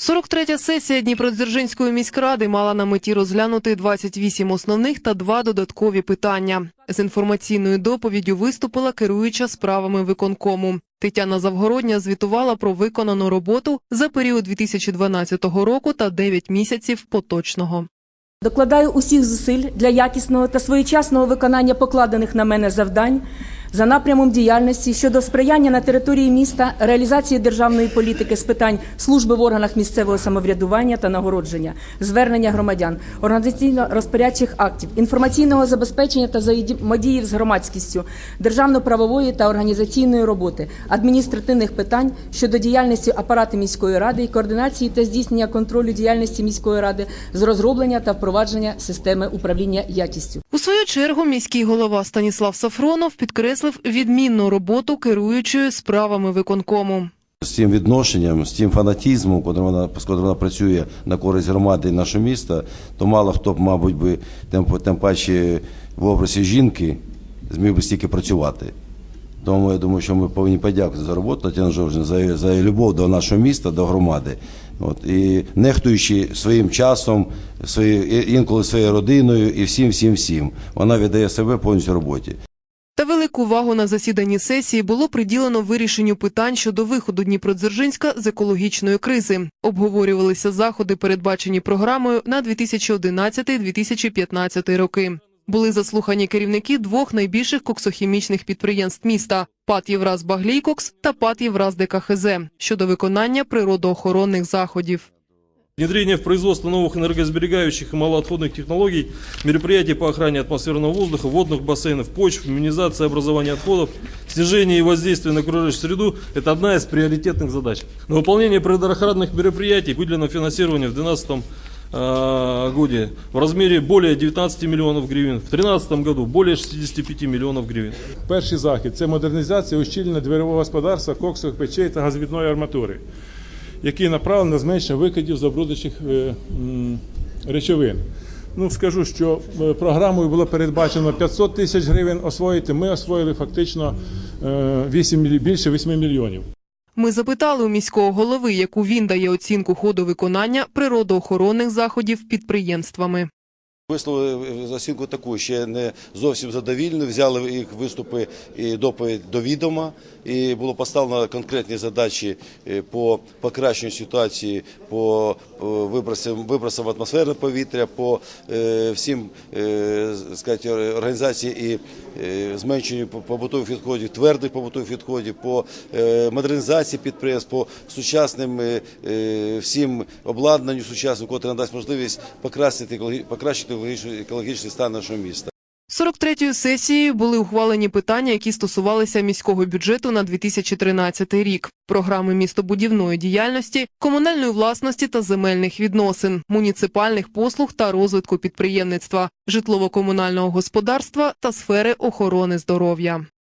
43-я сесія Дніпродзержинської міськради мала на меті розглянути 28 основних та два додаткові питання. З інформаційною доповіддю виступила керуюча справами виконкому. Тетяна Завгородня звітувала про виконану роботу за період 2012 року та 9 місяців поточного. Докладаю усіх зусиль для якісного та своєчасного виконання покладених на мене завдань за напрямом діяльності щодо сприяння на території міста реалізації державної політики з питань служби в органах місцевого самоврядування та нагородження, звернення громадян, організаційно-розпорядчих актів, інформаційного забезпечення та взаємодії з громадськістю, державно-правової та організаційної роботи, адміністративних питань щодо діяльності апарату міської ради і координації та здійснення контролю діяльності міської ради з розроблення та впровадження системи управління якістю. У свою чергу міський голова Станіслав Сафронов підкреслив відмінну роботу керуючої справами виконкому. З цим відношенням, з цим фанатізмом, коли вона, з котрим вона працює на користь громади і нашого міста, то мало хто б, мабуть, би, тим, тим паче в образі жінки зміг би стільки працювати. Тому я думаю, що ми повинні подякувати за роботу Тетяна Жоржина, за, за любов до нашого міста, до громади. От, і нехтуючи своїм часом, своєю, інколи своєю родиною і всім, всім, всім. Вона віддає себе повністю роботі. Та велику увагу на засіданні сесії було приділено вирішенню питань щодо виходу Дніпродзержинська з екологічної кризи. Обговорювалися заходи, передбачені програмою на 2011-2015 роки. Були заслухані керівники двох найбільших коксохімічних підприємств міста ПАТ «Євраз Баглійкокс» та ПАТ «Євраз ДКХЗ» щодо виконання природоохоронних заходів. Внедрение в производство новых энергосберегающих и малоотходных технологий, мероприятий по охране атмосферного воздуха, водных бассейнов, почв, минимизация образования отходов, снижение и воздействие на окружающую среду – это одна из приоритетных задач. На выполнение природоохранных мероприятий выделено финансирование в 2012 э, году в размере более 19 миллионов гривен, в 2013 году более 65 миллионов гривен. Перший захід це модернізація ущільнення дверевого господарства, коксових печей та газовідної арматури, Який направлений на зменшення викидів забруднюючих е, речовин. Ну, скажу, що е, програмою було передбачено 500 тисяч гривень освоїти. Ми освоїли фактично е, 8, більше 8 мільйонів. Ми запитали у міського голови, яку він дає оцінку ходу виконання природоохоронних заходів підприємствами. Висловили оцінку таку, ще не зовсім задовільну. Взяли їх виступи і доповідь до відома, і було поставлено конкретні задачі е, по покращенню ситуації по е, вибросам, вибросам в атмосферне повітря, по е, всім сказати, організації і зменшенню побутових відходів, твердих побутових відходів, по модернізації підприємств, по сучасним всім обладнанню сучасному, котре надасть можливість покращити покращити екологічний стан нашого міста. 43-ю сесією були ухвалені питання, які стосувалися міського бюджету на 2013 рік, програми містобудівної діяльності, комунальної власності та земельних відносин, муніципальних послуг та розвитку підприємництва, житлово-комунального господарства та сфери охорони здоров'я.